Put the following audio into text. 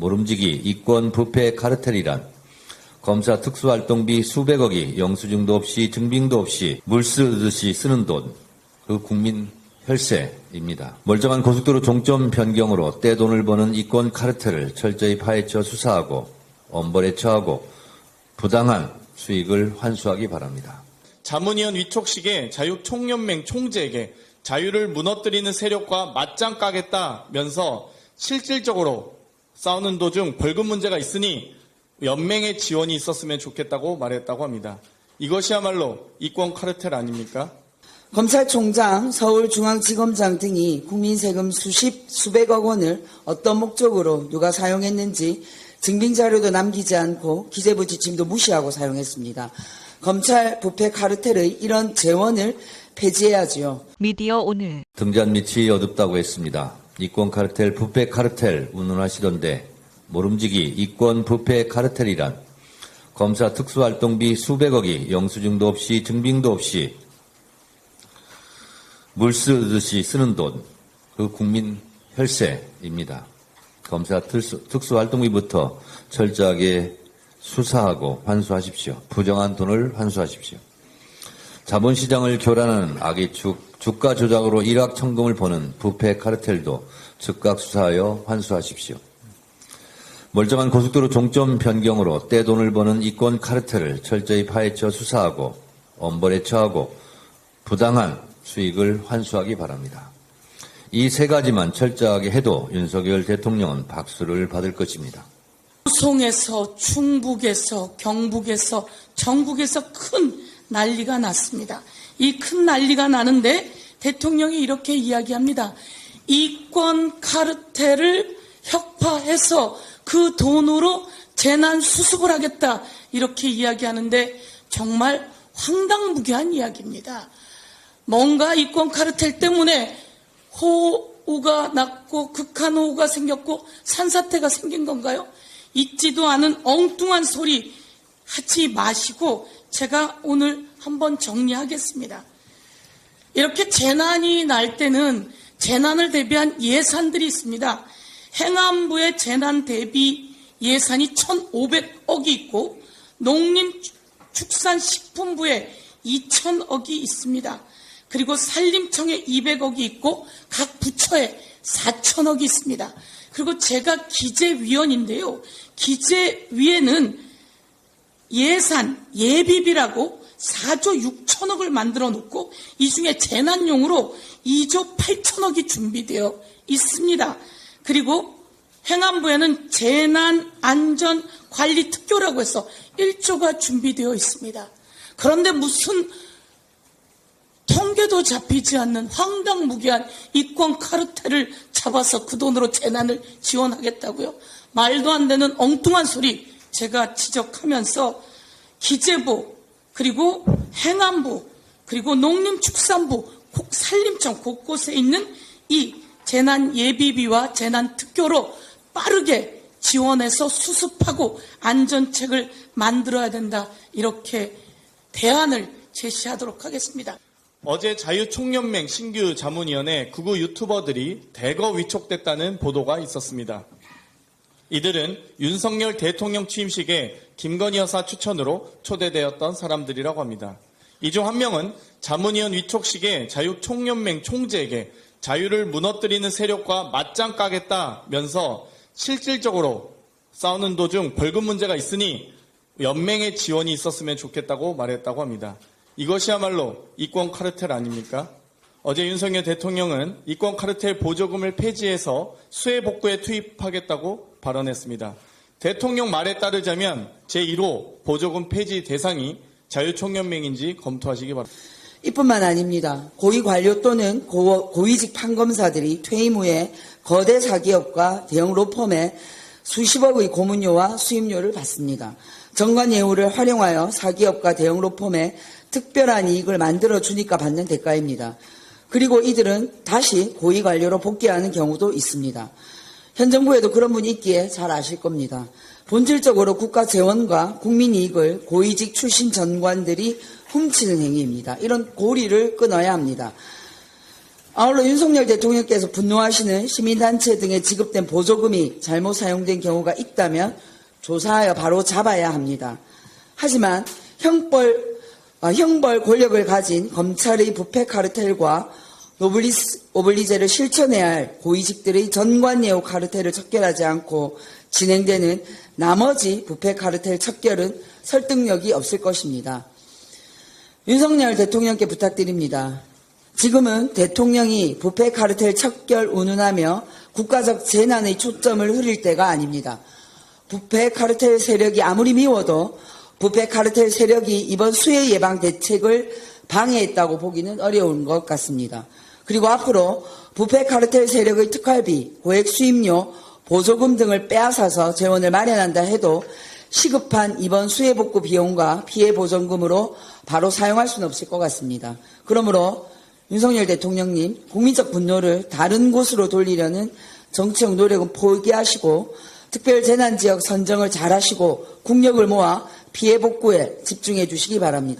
모름지기 이권 부패 카르텔이란 검사 특수활동비 수백억이 영수증도 없이 증빙도 없이 물 쓰듯이 쓰는 돈, 그 국민 혈세입니다. 멀쩡한 고속도로 종점 변경으로 떼돈을 버는 이권 카르텔을 철저히 파헤쳐 수사하고 엄벌에 처하고 부당한 수익을 환수하기 바랍니다. 자문위원 위촉식에 자유총연맹 총재에게 자유를 무너뜨리는 세력과 맞짱 까겠다면서 실질적으로 싸우는 도중 벌금 문제가 있으니 연맹의 지원이 있었으면 좋겠다고 말했다고 합니다. 이것이야말로 이권 카르텔 아닙니까? 검찰총장, 서울중앙지검장 등이 국민 세금 수십, 수백억 원을 어떤 목적으로 누가 사용했는지 증빙 자료도 남기지 않고 기재부 지침도 무시하고 사용했습니다. 검찰 부패 카르텔의 이런 재원을 폐지해야지요. 미디어 오늘 등잔 밑이 어둡다고 했습니다. 이권 카르텔, 부패 카르텔 운운하시던데 모름지기 이권 부패 카르텔이란 검사 특수활동비 수백억이 영수증도 없이 증빙도 없이 물 쓰듯이 쓰는 돈, 그 국민 혈세입니다. 검사 특수- 특수활동비부터 철저하게 수사하고 환수하십시오. 부정한 돈을 환수하십시오. 자본시장을 교란하는 악의축, 주가 조작으로 일확 천금을 버는 부패 카르텔도 즉각 수사하여 환수하십시오. 멀쩡한 고속도로 종점 변경으로 떼돈을 버는 이권 카르텔을 철저히 파헤쳐 수사하고 엄벌에 처하고 부당한 수익을 환수하기 바랍니다. 이 세 가지만 철저하게 해도 윤석열 대통령은 박수를 받을 것입니다. 송에서 충북에서 경북에서 전국에서 큰 난리가 났습니다. 이 큰 난리가 나는데 대통령이 이렇게 이야기합니다. 이권 카르텔을 혁파해서 그 돈으로 재난 수습을 하겠다 이렇게 이야기하는데 정말 황당무계한 이야기입니다. 뭔가 이권 카르텔 때문에 호우가 났고 극한 호우가 생겼고 산사태가 생긴 건가요? 있지도 않은 엉뚱한 소리 하지 마시고 제가 오늘 한번 정리하겠습니다. 이렇게 재난이 날 때는 재난을 대비한 예산들이 있습니다. 행안부의 재난 대비 예산이 1,500억이 있고 농림축산식품부에 2,000억이 있습니다. 그리고 산림청에 200억이 있고 각 부처에 4천억이 있습니다. 그리고 제가 기재위원인데요. 기재위에는 예산, 예비비라고 4조 6천억을 만들어 놓고 이 중에 재난용으로 2조 8천억이 준비되어 있습니다. 그리고 행안부에는 재난안전관리특교라고 해서 1조가 준비되어 있습니다. 그런데 무슨 통계도 잡히지 않는 황당무계한 이권 카르텔을 잡아서 그 돈으로 재난을 지원하겠다고요? 말도 안 되는 엉뚱한 소리 제가 지적하면서 기재부 그리고 행안부 그리고 농림축산부 곡- 산림청 곳곳에 있는 이 재난 예비비와 재난 특교로 빠르게 지원해서 수습하고 안전책을 만들어야 된다 이렇게 대안을 제시하도록 하겠습니다. 어제 자유총연맹 신규 자문위원회 극우 유튜버들이 대거 위촉됐다는 보도가 있었습니다. 이들은 윤석열 대통령 취임식에 김건희 여사 추천으로 초대되었던 사람들이라고 합니다. 이 중 한 명은 자문위원 위촉식에 자유총연맹 총재에게 자유를 무너뜨리는 세력과 맞짱 까겠다면서 실질적으로 싸우는 도중 벌금 문제가 있으니 연맹의 지원이 있었으면 좋겠다고 말했다고 합니다. 이것이야말로 이권 카르텔 아닙니까? 어제 윤석열 대통령은 이권 카르텔 보조금을 폐지해서 수해 복구에 투입하겠다고 발언했습니다. 대통령 말에 따르자면 제1호 보조금 폐지 대상이 자유총연맹인지 검토하시기 바랍니다. 이뿐만 아닙니다. 고위 관료 또는 고, 고위직 판검사들이 퇴임 후에 거대 사기업과 대형 로펌에 수십억의 고문료와 수임료를 받습니다. 정관 예우를 활용하여 사기업과 대형 로펌에 특별한 이익을 만들어 주니까 받는 대가입니다. 그리고 이들은 다시 고위 관료로 복귀하는 경우도 있습니다. 현 정부에도 그런 분이 있기에 잘 아실 겁니다. 본질적으로 국가 재원과 국민 이익을 고위직 출신 전관들이 훔치는 행위입니다. 이런 고리를 끊어야 합니다. 아울러 윤석열 대통령께서 분노하시는 시민단체 등에 지급된 보조금이 잘못 사용된 경우가 있다면 조사하여 바로 잡아야 합니다. 하지만 형벌, 아, 형벌 권력을 가진 검찰의 부패 카르텔과 노블리스, 오블리제를 실천해야 할 고위직들의 전관예우 카르텔을 척결하지 않고 진행되는 나머지 부패 카르텔 척결은 설득력이 없을 것입니다. 윤석열 대통령께 부탁드립니다. 지금은 대통령이 부패 카르텔 척결 운운하며 국가적 재난의 초점을 흐릴 때가 아닙니다. 부패 카르텔 세력이 아무리 미워도 부패 카르텔 세력이 이번 수해 예방 대책을 방해했다고 보기는 어려운 것 같습니다. 그리고 앞으로 부패 카르텔 세력의 특활비, 고액 수임료, 보조금 등을 빼앗아서 재원을 마련한다 해도 시급한 이번 수해 복구 비용과 피해 보전금으로 바로 사용할 수는 없을 것 같습니다. 그러므로 윤석열 대통령님 국민적 분노를 다른 곳으로 돌리려는 정치적 노력은 포기하시고 특별 재난 지역 선정을 잘하시고 국력을 모아 피해 복구에 집중해 주시기 바랍니다.